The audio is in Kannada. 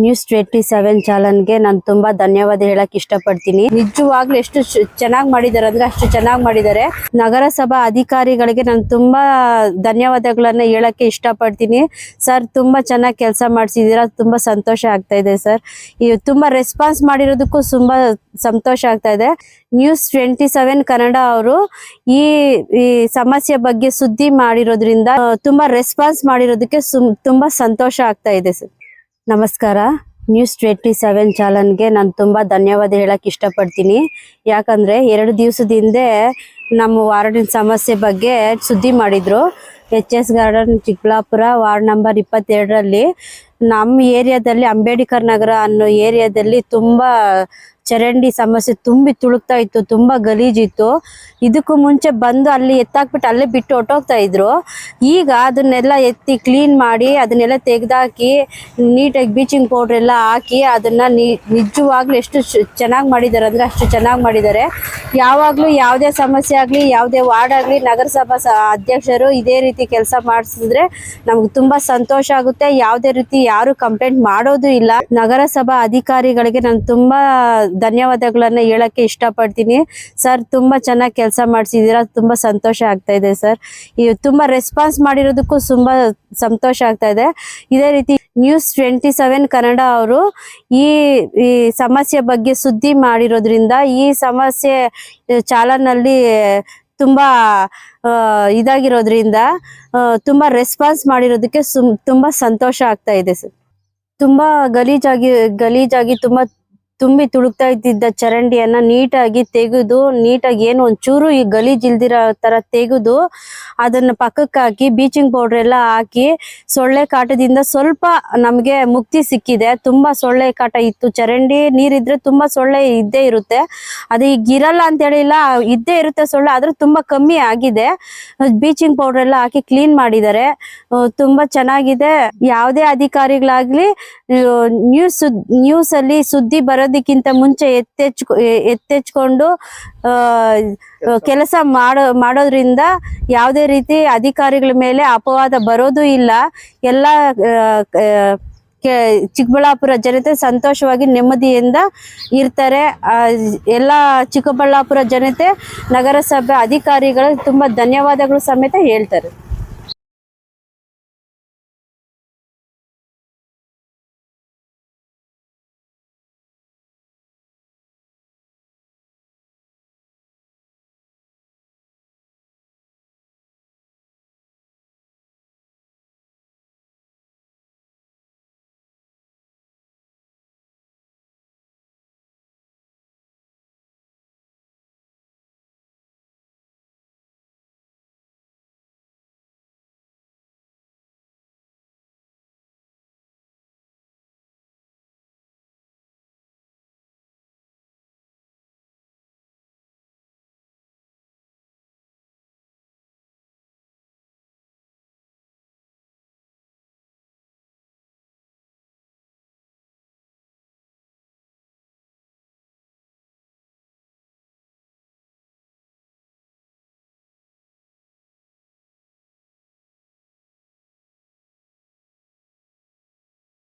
ನ್ಯೂಸ್ ಟ್ವೆಂಟಿ ಸೆವೆನ್ ಚಾನಲ್ಗೆ ನಾನು ತುಂಬಾ ಧನ್ಯವಾದ ಹೇಳಕ್ ಇಷ್ಟಪಡ್ತೀನಿ. ನಿಜವಾಗ್ಲೂ ಎಷ್ಟು ಚೆನ್ನಾಗಿ ಮಾಡಿದ್ದಾರೆ ಅಂದ್ರೆ ಅಷ್ಟು ಚೆನ್ನಾಗಿ ಮಾಡಿದ್ದಾರೆ. ನಗರಸಭಾ ಅಧಿಕಾರಿಗಳಿಗೆ ನಾನು ತುಂಬಾ ಧನ್ಯವಾದಗಳನ್ನ ಹೇಳಕ್ಕೆ ಇಷ್ಟಪಡ್ತೀನಿ. ಸರ್, ತುಂಬಾ ಚೆನ್ನಾಗಿ ಕೆಲಸ ಮಾಡಿಸಿದೀರಾ. ತುಂಬಾ ಸಂತೋಷ ಆಗ್ತಾ ಇದೆ, ಸರ್. ಇದು ತುಂಬಾ ರೆಸ್ಪಾನ್ಸ್ ಮಾಡಿರೋದಕ್ಕೂ ತುಂಬಾ ಸಂತೋಷ ಆಗ್ತಾ ಇದೆ. ನ್ಯೂಸ್ ಟ್ವೆಂಟಿ ಸೆವೆನ್ ಕನ್ನಡ ಅವರು ಈ ಈ ಸಮಸ್ಯೆ ಬಗ್ಗೆ ಸುದ್ದಿ ಮಾಡಿರೋದ್ರಿಂದ, ತುಂಬಾ ರೆಸ್ಪಾನ್ಸ್ ಮಾಡಿರೋದಕ್ಕೆ ತುಂಬಾ ಸಂತೋಷ ಆಗ್ತಾ ಇದೆ, ಸರ್. ನಮಸ್ಕಾರ. ನ್ಯೂಸ್ ಟ್ವೆಂಟಿ ಸೆವೆನ್ ಚಾನಲ್ಗೆ ನಾನು ತುಂಬಾ ಧನ್ಯವಾದ ಹೇಳಕ್ಕೆ ಇಷ್ಟಪಡ್ತೀನಿ. ಯಾಕಂದ್ರೆ ಎರಡು ದಿವಸದ ಹಿಂದೆ ನಮ್ಮ ವಾರ್ಡಿನ ಸಮಸ್ಯೆ ಬಗ್ಗೆ ಸುದ್ದಿ ಮಾಡಿದ್ರು. H S garden Chikkaballapura ward number ಇಪ್ಪತ್ತೆರಡರಲ್ಲಿ ನಮ್ಮ ಏರಿಯಾದಲ್ಲಿ ಅಂಬೇಡ್ಕರ್ ನಗರ ಅನ್ನೋ ಏರಿಯಾದಲ್ಲಿ ತುಂಬಾ ಚರಂಡಿ ಸಮಸ್ಯೆ ತುಂಬಿ ತುಳುಕ್ತಾ ಇತ್ತು, ತುಂಬಾ ಗಲೀಜಿತ್ತು. ಇದಕ್ಕೂ ಮುಂಚೆ ಬಂದು ಅಲ್ಲಿ ಎತ್ತಾಕ್ಬಿಟ್ಟು ಅಲ್ಲೇ ಬಿಟ್ಟು ಹೊಟ್ಟೋಗ್ತಾ ಇದ್ರು. ಈಗ ಅದನ್ನೆಲ್ಲ ಎತ್ತಿ ಕ್ಲೀನ್ ಮಾಡಿ ಅದನ್ನೆಲ್ಲ ತೆಗೆದಾಕಿ, ನೀಟಾಗಿ ಬ್ಲೀಚಿಂಗ್ ಪೌಡ್ರ್ ಎಲ್ಲ ಹಾಕಿ ಅದನ್ನ ನಿಜವಾಗ್ಲೂ ಎಷ್ಟು ಚೆನ್ನಾಗಿ ಮಾಡಿದ್ದಾರೆ ಅಂದ್ರೆ ಅಷ್ಟು ಚೆನ್ನಾಗಿ ಮಾಡಿದ್ದಾರೆ. ಯಾವಾಗ್ಲೂ ಯಾವುದೇ ಸಮಸ್ಯೆ ಆಗ್ಲಿ, ಯಾವುದೇ ವಾರ್ಡ್ ಆಗ್ಲಿ, ನಗರಸಭಾ ಅಧ್ಯಕ್ಷರು ಇದೇ ರೀತಿ ಕೆಲಸ ಮಾಡಿಸಿದ್ರೆ ನಮ್ಗೆ ತುಂಬಾ ಸಂತೋಷ ಆಗುತ್ತೆ. ಯಾವುದೇ ರೀತಿ ಯಾರು ಕಂಪ್ಲೇಂಟ್ ಮಾಡೋದು ಇಲ್ಲ. ನಗರಸಭಾ ಅಧಿಕಾರಿಗಳಿಗೆ ನಾನು ತುಂಬಾ ಧನ್ಯವಾದಗಳನ್ನ ಹೇಳಕ್ಕೆ ಇಷ್ಟಪಡ್ತೀನಿ. ಸರ್ ತುಂಬಾ ಚೆನ್ನಾಗಿ ಕೆಲಸ ಮಾಡಿಸಿದೀರಾ. ತುಂಬಾ ಸಂತೋಷ ಆಗ್ತಾ ಇದೆ ಸರ್ ಈ ತುಂಬಾ ರೆಸ್ಪಾನ್ಸ್ ಮಾಡಿರೋದಕ್ಕೂ ತುಂಬಾ ಸಂತೋಷ ಆಗ್ತಾ ಇದೆ. ಇದೇ ರೀತಿ ನ್ಯೂಸ್ ಟ್ವೆಂಟಿ ಸೆವೆನ್ ಕನ್ನಡ ಅವರು ಈ ಈ ಸಮಸ್ಯೆ ಬಗ್ಗೆ ಸುದ್ದಿ ಮಾಡಿರೋದ್ರಿಂದ ಈ ಸಮಸ್ಯೆ ಚಾಲನಲ್ಲಿ ತುಂಬಾ ಇದಾಗಿರೋದ್ರಿಂದ ತುಂಬಾ ರೆಸ್ಪಾನ್ಸ್ ಮಾಡಿರೋದಕ್ಕೆ ತುಂಬಾ ಸಂತೋಷ ಆಗ್ತಾ ಇದೆ ಸರ್ ತುಂಬಾ ಗಲೀಜಾಗಿ ಗಲೀಜಾಗಿ ತುಂಬಾ ತುಂಬಿ ತುಳುಕ್ತಾ ಇದ್ದಿದ್ದ ಚರಂಡಿಯನ್ನ ನೀಟಾಗಿ ತೆಗೆದು, ನೀಟಾಗಿ ಏನು ಒಂಚೂರು ಈ ಗಲೀಜಿಲ್ದಿರೋ ತರ ತೆಗೆದು ಅದನ್ನ ಪಕ್ಕಕ್ಕೆ ಹಾಕಿ ಬೀಚಿಂಗ್ ಪೌಡರ್ ಎಲ್ಲ ಹಾಕಿ ಸೊಳ್ಳೆ ಕಾಟದಿಂದ ಸ್ವಲ್ಪ ನಮಗೆ ಮುಕ್ತಿ ಸಿಕ್ಕಿದೆ. ತುಂಬಾ ಸೊಳ್ಳೆ ಕಾಟ ಇತ್ತು. ಚರಂಡಿ ನೀರಿದ್ರೆ ತುಂಬಾ ಸೊಳ್ಳೆ ಇದ್ದೇ ಇರುತ್ತೆ. ಅದು ಈಗ ಇರಲ್ಲ ಅಂತ ಹೇಳಿಲ್ಲ. ಇದ್ದೇ ಇರುತ್ತೆ ಸೊಳ್ಳೆ, ಆದ್ರೆ ತುಂಬಾ ಕಮ್ಮಿ ಆಗಿದೆ. ಬೀಚಿಂಗ್ ಪೌಡರ್ ಎಲ್ಲ ಹಾಕಿ ಕ್ಲೀನ್ ಮಾಡಿದ್ದಾರೆ. ತುಂಬಾ ಚೆನ್ನಾಗಿದೆ. ಯಾವುದೇ ಅಧಿಕಾರಿಗಳಾಗ್ಲಿ ನ್ಯೂಸ್ ನ್ಯೂಸ್ ಅಲ್ಲಿ ಸುದ್ದಿ ಬರೋದಕ್ಕಿಂತ ಮುಂಚೆ ಎತ್ತೆಚ್ ಎತ್ತೆಚ್ಕೊಂಡು ಕೆಲಸ ಮಾಡೋ ಮಾಡೋದ್ರಿಂದ ಯಾವುದೇ ರೀತಿ ಅಧಿಕಾರಿಗಳ ಮೇಲೆ ಅಪವಾದ ಬರೋದು ಇಲ್ಲ. ಎಲ್ಲ ಚಿಕ್ಕಬಳ್ಳಾಪುರ ಜನತೆ ಸಂತೋಷವಾಗಿ ನೆಮ್ಮದಿಯಿಂದ ಇರ್ತಾರೆ. ಎಲ್ಲ ಚಿಕ್ಕಬಳ್ಳಾಪುರ ಜನತೆ ನಗರಸಭೆ ಅಧಿಕಾರಿಗಳು ತುಂಬಾ ಧನ್ಯವಾದಗಳು ಸಮೇತ ಹೇಳ್ತಾರೆ.